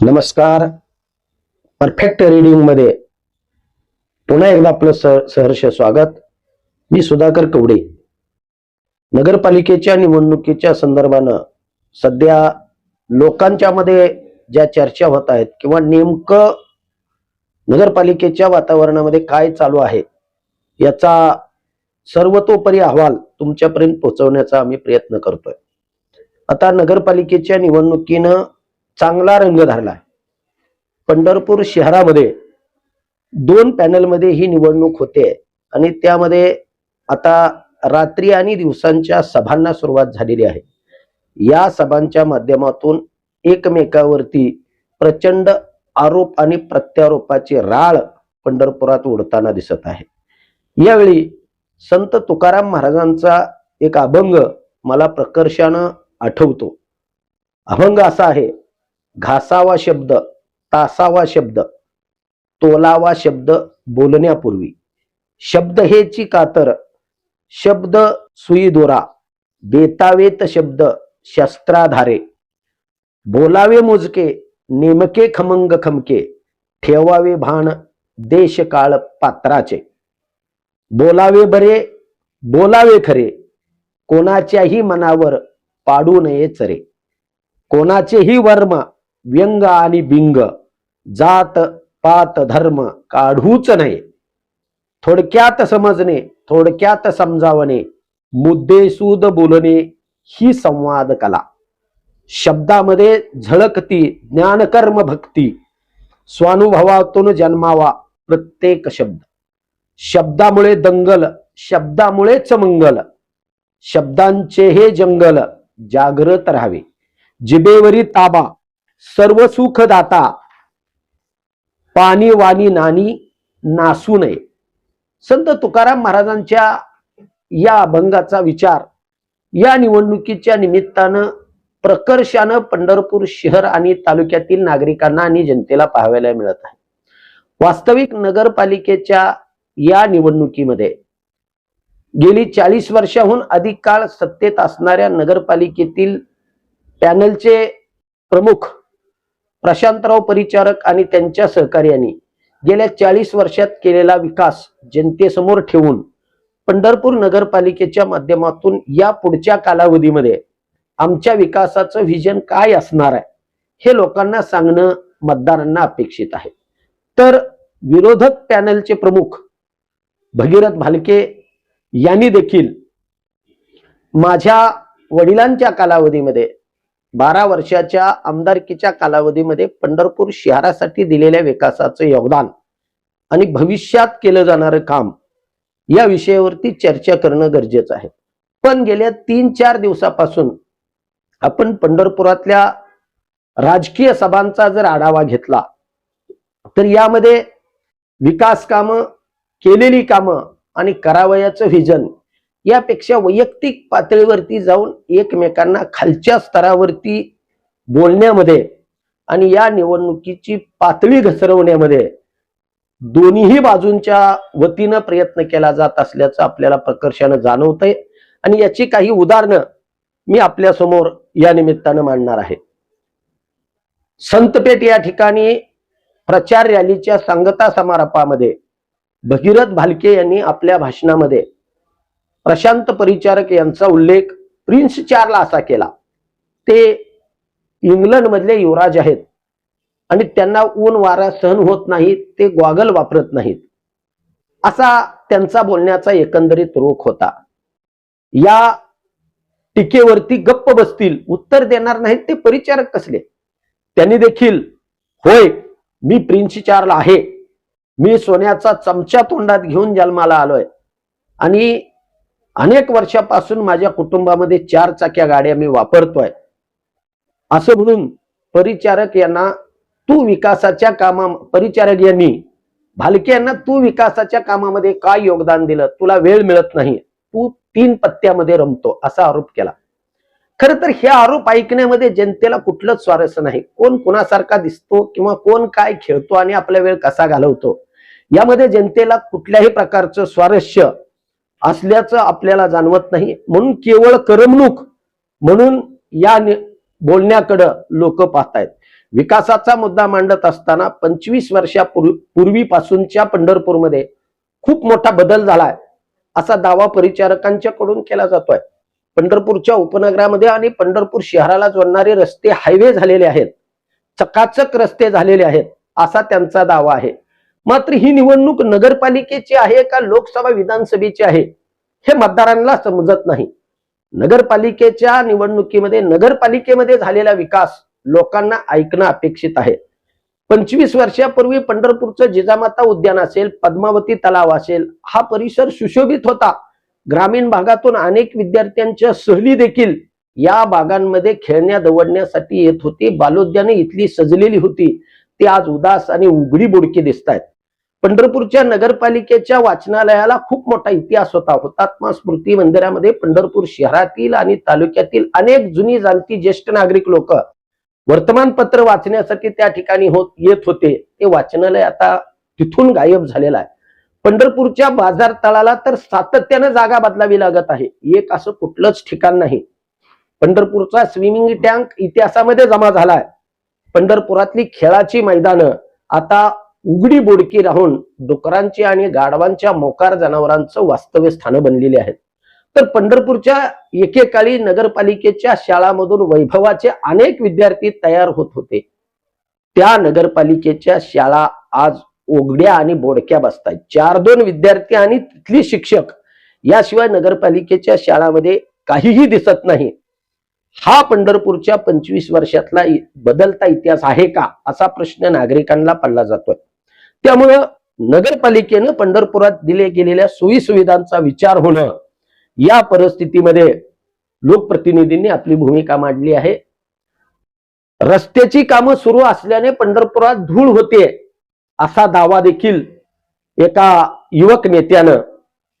नमस्कार. परफेक्ट रीडिंगमध्ये पुन्हा एकदा आपलं सहर्ष स्वागत. मी सुधाकर कवडे. नगरपालिकेच्या निवडणुकीच्या संदर्भानं सध्या लोकांच्या मध्ये ज्या चर्चा होत आहेत किंवा नेमकं नगरपालिकेच्या वातावरणामध्ये काय चालू आहे याचा सर्वतोपरी अहवाल तुमच्यापर्यंत पोहोचवण्याचा आम्ही प्रयत्न करतोय. आता नगरपालिकेच्या निवडणुकीनं चांगला रंग धरला पंढरपूर शहरामध्ये दोन पॅनलमध्ये ही निवडणूक होते. आणि त्यामध्ये आता रात्री आणि दिवसांच्या सभांना सुरुवात झालेली आहे. या सभांच्या माध्यमातून एकमेकावरती प्रचंड आरोप आणि प्रत्यारोपाची राळ पंढरपुरात उडताना दिसत आहे. यावेळी संत तुकाराम महाराजांचा एक अभंग मला प्रकर्षानं आठवतो. अभंग असा आहे घासावा शब्द तासावा शब्द तोलावा शब्द बोलण्यापूर्वी. शब्द हेची कातर शब्द सुई दोरा बेतावेत शब्द शस्त्राधारे. बोलावे मोजके नेमके खमंग खमके ठेवावे भान देश काळ पात्राचे. बोलावे बरे बोलावे खरे कोणाच्याही मनावर पाडू नये चरे. कोणाचेही वर्मा व्यंग आणि बिंग जात पात धर्म काढूच नये. थोडक्यात समजणे थोडक्यात समजावणे मुद्देसूद बोलणे ही संवाद कला. शब्दामध्ये झळकती ज्ञानकर्म भक्ती स्वानुभवातून जन्मावा प्रत्येक शब्द. शब्दामुळे दंगल शब्दामुळेच मंगल. शब्दांचे हे जंगल जागृत राहावे. जिबेवरी ताबा सर्व सुख दाता पाणी वाणी नानी नासू नये. संत तुकाराम महाराजांच्या या अभंगाचा विचार या निवडणुकीच्या निमित्तानं प्रकर्षानं पंढरपूर शहर आणि तालुक्यातील नागरिकांना आणि जनतेला पाहायला मिळत आहे. वास्तविक नगरपालिकेच्या या निवडणुकीमध्ये गेली चाळीस वर्षाहून अधिक काळ सत्तेत असणाऱ्या नगरपालिकेतील पॅनलचे प्रमुख प्रशांतराव परिचारक आणि त्यांच्या सहकार्याने गेल्या चाळीस वर्षात केलेला विकास जनतेसमोर ठेवून पंढरपूर नगरपालिकेच्या माध्यमातून या पुढच्या कालावधीमध्ये आमच्या विकासाचं व्हिजन काय असणार आहे हे लोकांना सांगणं मतदारांना अपेक्षित आहे. तर विरोधक पॅनलचे प्रमुख भगीरथ भालके यांनी देखील माझ्या वडिलांच्या कालावधीमध्ये बारा वर्षाच्या आमदारकीच्या कालावधीमध्ये पंढरपूर शहरासाठी दिलेल्या विकासाचं योगदान आणि भविष्यात केलं जाणारं काम या विषयावरती चर्चा करणं गरजेचं आहे. पण गेल्या तीन चार दिवसापासून आपण पंढरपुरातल्या राजकीय सभांचा जर आढावा घेतला तर यामध्ये विकास कामं केलेली कामं आणि करावयाचं व्हिजन यापेक्षा वैयक्तिक पातळीवरती जाऊन एकमेकांना खालच्या स्तरावरती बोलण्यामध्ये आणि या निवडणुकीची पातळी घसरवण्यामध्ये दोन्हीही बाजूंच्या वतीनं प्रयत्न केला जात असल्याचं आपल्याला प्रकर्षानं जाणवतंय. आणि याची काही उदाहरणं मी आपल्यासमोर या निमित्तानं मांडणार आहे. संतपेठ या ठिकाणी प्रचार रॅलीच्या सांगता समारंभामध्ये भगीरथ भालके यांनी आपल्या भाषणामध्ये प्रशांत परिचारक यांचा उल्लेख प्रिन्स चारला असा केला. ते इंग्लंड मधले युवराज आहेत आणि त्यांना ऊन वारा सहन होत नाही ते गॉगल वापरत नाहीत. असा त्यांचा बोलण्याचा एकंदरीत रोख होता. या टीकेवरती गप्प बसतील उत्तर देणार नाहीत ते परिचारक कसले? त्यांनी देखील होय मी प्रिन्स चारला आहे. मी सोन्याचा चमचा तोंडात घेऊन जन्माला आलोय. आणि अनेक वर्षापासून माझ्या कुटुंबामध्ये चार चाक्या गाड्या मी वापरतोय. असं म्हणून परिचारक यांना तू विकासाच्या कामा परिचारक यांनी भालके यांना तू विकासाच्या कामामध्ये काय योगदान दिलं? तुला वेळ मिळत नाही. तू तीन पत्त्यामध्ये रमतो. असा आरोप केला. खर तर हे आरोप ऐकण्यामध्ये जनतेला कुठलंच स्वारस्य नाही. कोण कुणासारखा दिसतो किंवा कोण काय खेळतो आणि आपला वेळ कसा घालवतो यामध्ये जनतेला कुठल्याही प्रकारचं स्वारस्य असल्याचं आपल्याला जाणवत नाही. म्हणून केवळ करमणूक म्हणून या नि- बोलण्याकडं लोक पाहतायत. विकासाचा मुद्दा मांडत असताना पंचवीस वर्षापूर्वीपासूनच्या पंढरपूरमध्ये खूप मोठा बदल झालाय असा दावा परिचारकांच्याकडून केला जातोय. पंढरपूरच्या उपनगरामध्ये आणि पंढरपूर शहराला जोडणारे रस्ते हायवे झालेले आहेत. चकाचक रस्ते झालेले आहेत असा त्यांचा दावा आहे. मात्र ही निवडणूक नगरपालिकेची आहे का लोकसभा विधानसभेची आहे हे मतदारांना समजत नाही. नगरपालिकेच्या निवडणुकीमध्ये नगरपालिकेमध्ये झालेला विकास लोकांना ऐकणं अपेक्षित आहे. पंचवीस वर्षापूर्वी पंढरपूरचं जिजामाता उद्यान असेल पद्मावती तलाव असेल हा परिसर सुशोभित होता. ग्रामीण भागातून अनेक विद्यार्थ्यांच्या सहली देखील या भागांमध्ये खेळण्या दवडण्यासाठी येत होती. बालोद्याने इथली सजलेली होती. ती आज उदास आणि उघडी बुडकी दिसत आहेत पंढरपूरच्या नगरपालिकेच्या वाचनालयाला खूप मोठा इतिहास होता. हुतात्मा स्मृती मंदिरामध्ये पंढरपूर शहरातील आणि तालुक्यातील अनेक जुनी जाणती ज्येष्ठ नागरिक लोक वर्तमानपत्र वाचण्यासाठी त्या ठिकाणी होत येत होते. ते वाचनालय आता तिथून गायब झालेलं आहे. पंढरपूरच्या बाजार तळाला तर सातत्यानं जागा बदलावी लागत आहे. एक असं कुठलंच ठिकाण नाही. पंढरपूरचा स्विमिंग टँक इतिहासामध्ये जमा झालाय. पंढरपुरातली खेळाची मैदानं आता उघडी बोडकी राहून डुकरांची आणि गाढवांच्या मोकार जनावरांचं वास्तव्य स्थान बनलेली आहेत. तर पंढरपूरच्या एकेकाळी नगरपालिकेच्या शाळामधून वैभवाचे अनेक विद्यार्थी तयार होत होते. त्या नगरपालिकेच्या शाळा आज उघड्या आणि बोडक्या बसतात चार दोन विद्यार्थी आणि तिथली शिक्षक याशिवाय नगरपालिकेच्या शाळामध्ये काहीही दिसत नाही. हा पंढरपूरच्या पंचवीस वर्षातला बदलता इतिहास आहे का? असा प्रश्न नागरिकांना पडला जातोय. त्यामुळं नगरपालिकेनं पंढरपुरात दिले गेलेल्या सोयी सुविधांचा विचार होणं या परिस्थितीमध्ये लोकप्रतिनिधींनी आपली भूमिका मांडली आहे. रस्त्याची कामं सुरू असल्याने पंढरपुरात धूळ होते असा दावा देखील एका युवक नेत्यानं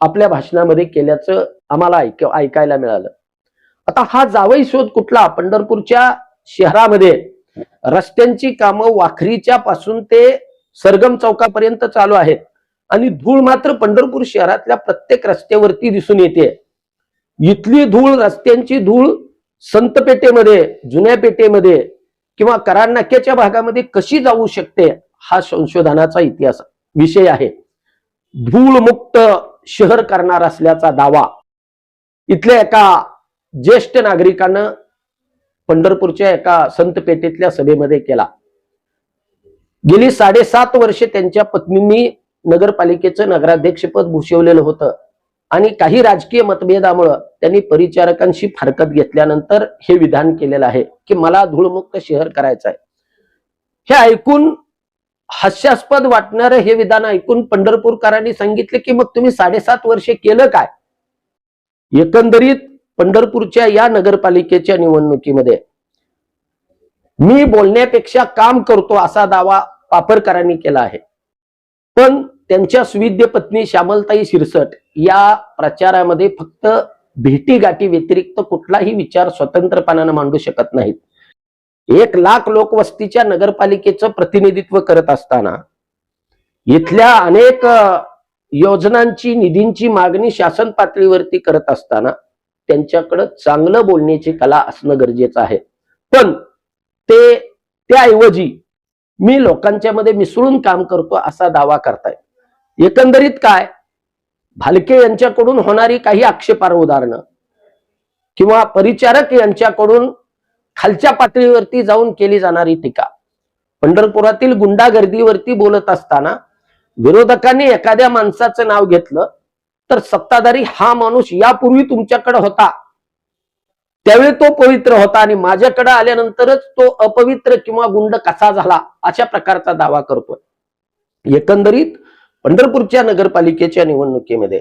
आपल्या भाषणामध्ये केल्याचं आम्हाला ऐक ऐकायला मिळालं. आता हा जावई शोध कुठला? पंढरपूरच्या शहरामध्ये रस्त्यांची कामं वाखरीच्या पासून ते सरगम चौकापर्यंत चालू आहेत. आणि धूळ मात्र पंढरपूर शहरातल्या प्रत्येक रस्त्यावरती दिसून येते. इथली धूळ रस्त्यांची धूळ संत पेटेमध्ये जुन्या पेटेमध्ये किंवा कराड नाक्याच्या भागामध्ये कशी जाऊ शकते हा संशोधनाचा इतिहास विषय आहे. धूळमुक्त शहर करणार असल्याचा दावा. इथल्या एका ज्येष्ठ नागरिकानं पंढरपूरच्या एका संत पेटेतल्या सभेमध्ये केला. गेली साडेसात वर्षे त्यांच्या पत्नींनी नगरपालिकेचं नगराध्यक्षपद भूषवलेलं होतं. आणि काही राजकीय मतभेदामुळं त्यांनी परिचारकांशी फारकत घेतल्यानंतर हे विधान केलेलं आहे की मला धूळमुक्त शहर करायचं आहे हे ऐकून हास्यास्पद वाटणारं हे विधान ऐकून पंढरपूरकरांनी सांगितले की मग तुम्ही साडेसात वर्षे केलं काय? एकंदरीत पंढरपूरच्या या नगरपालिकेच्या निवडणुकीमध्ये मी बोलण्यापेक्षा काम करतो असा दावा पापरकरांनी केला आहे. पण त्यांच्या सुविद्य पत्नी श्यामलताई शिरसट या प्रचारामध्ये फक्त भेटी गाठी व्यतिरिक्त कुठलाही विचार स्वतंत्रपणानं मांडू शकत नाहीत. एक लाख लोकवस्तीच्या नगरपालिकेचं प्रतिनिधित्व करत असताना इथल्या अनेक योजनांची निधींची मागणी शासन पातळीवरती करत असताना त्यांच्याकडं चांगलं बोलण्याची कला असणं गरजेचं आहे. पण ते त्याऐवजी मी लोकांच्या मध्ये मिसळून काम करतो असा दावा करतायत एकंदरीत काय? भालके यांच्याकडून होणारी काही आक्षेपार्ह उदाहरणं किंवा परिचारक यांच्याकडून खालच्या पातळीवरती जाऊन केली जाणारी टीका. पंढरपुरातील गुंडागर्दीवरती बोलत असताना विरोधकांनी एखाद्या माणसाचं नाव घेतलं तर सत्ताधारी हा माणूस यापूर्वी तुमच्याकडे होता. त्यावेळी तो पवित्र होता आणि माझ्याकडे आल्यानंतरच तो अपवित्र किंवा गुंड कसा झाला अशा प्रकारचा दावा करतोय. एकंदरीत पंढरपूरच्या नगरपालिकेच्या निवडणुकीमध्ये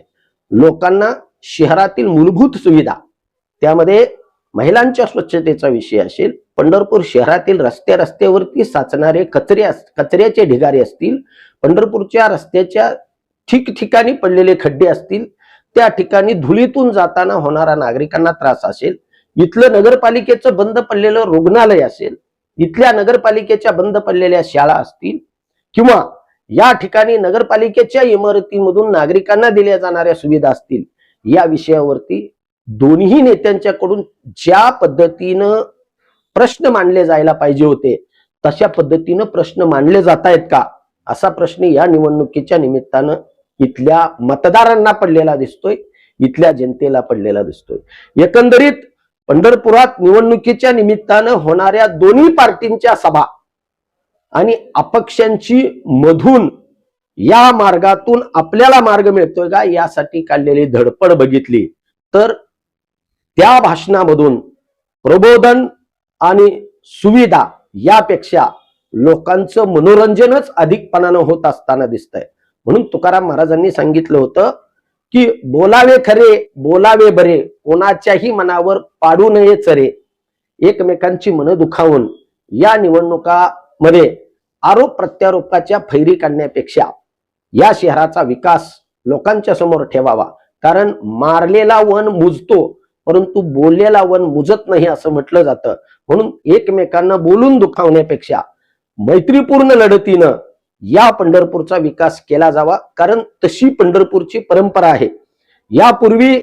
लोकांना शहरातील मूलभूत सुविधा त्यामध्ये महिलांच्या स्वच्छतेचा विषय असेल पंढरपूर शहरातील रस्ते रस्त्यावरती साचणारे कचरे अस- कचऱ्याचे ढिगारे असतील पंढरपूरच्या रस्त्याच्या ठिकठिकाणी पडलेले खड्डे असतील त्या ठिकाणी धुळीतून जाताना होणारा नागरिकांना त्रास असेल इथलं नगरपालिकेचं बंद पडलेलं रुग्णालय असेल इथल्या नगरपालिकेच्या बंद पडलेल्या शाळा असतील किंवा या ठिकाणी नगरपालिकेच्या इमारतीमधून नागरिकांना दिल्या जाणाऱ्या सुविधा असतील या विषयावरती दोन्ही नेत्यांच्याकडून ज्या पद्धतीनं प्रश्न मांडले जायला पाहिजे होते तशा पद्धतीनं प्रश्न मांडले जात आहेत का? असा प्रश्न या निवडणुकीच्या निमित्तानं इथल्या मतदारांना पडलेला दिसतोय इथल्या जनतेला पडलेला दिसतोय. एकंदरीत पंढरपुरात निवडणुकीच्या निमित्तानं होणाऱ्या दोन्ही पार्टींच्या सभा आणि अपक्षांची मधून या मार्गातून आपल्याला मार्ग मिळतोय का यासाठी काढलेली धडपड बघितली. तर त्या भाषणामधून प्रबोधन आणि सुविधा यापेक्षा लोकांचं मनोरंजनच अधिकपणानं होत असताना दिसतंय. म्हणून तुकाराम महाराजांनी सांगितलं होतं की बोलावे खरे बोलावे बरे कोणाच्याही मनावर पाडू नये चरे. एकमेकांची मन दुखावून या निवडणुकामध्ये आरोप प्रत्यारोपाच्या फैरी काढण्यापेक्षा या शहराचा विकास लोकांच्या समोर ठेवावा. कारण मारलेला वन मुजतो परंतु बोललेला वन मुजत नाही असं म्हटलं जातं. म्हणून एकमेकांना बोलून दुखावण्यापेक्षा मैत्रीपूर्ण लढतीनं या पंढरपूरचा विकास केला जावा. कारण तशी पंढरपूरची परंपरा आहे. यापूर्वी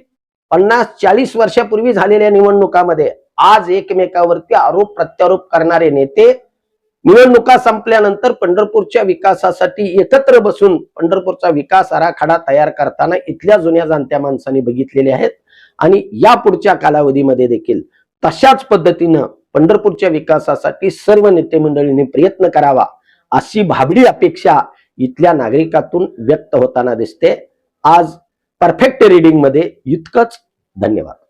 पन्नास चाळीस वर्षापूर्वी झालेल्या निवडणुकामध्ये आज एकमेकावरती आरोप प्रत्यारोप करणारे नेते निवडणुका संपल्यानंतर पंढरपूरच्या विकासासाठी एकत्र बसून पंढरपूरचा विकास आराखडा तयार करताना इथल्या जुन्या जाणत्या माणसांनी बघितलेले आहेत. आणि या पुढच्या कालावधीमध्ये देखील तशाच पद्धतीनं पंढरपूरच्या विकासासाठी सर्व नेते मंडळींनी प्रयत्न करावा. अशी भाबडी अपेक्षा इथल्या नागरिकातून व्यक्त होताना दिसते. आज परफेक्ट रिडिंगमध्ये इतकंच धन्यवाद.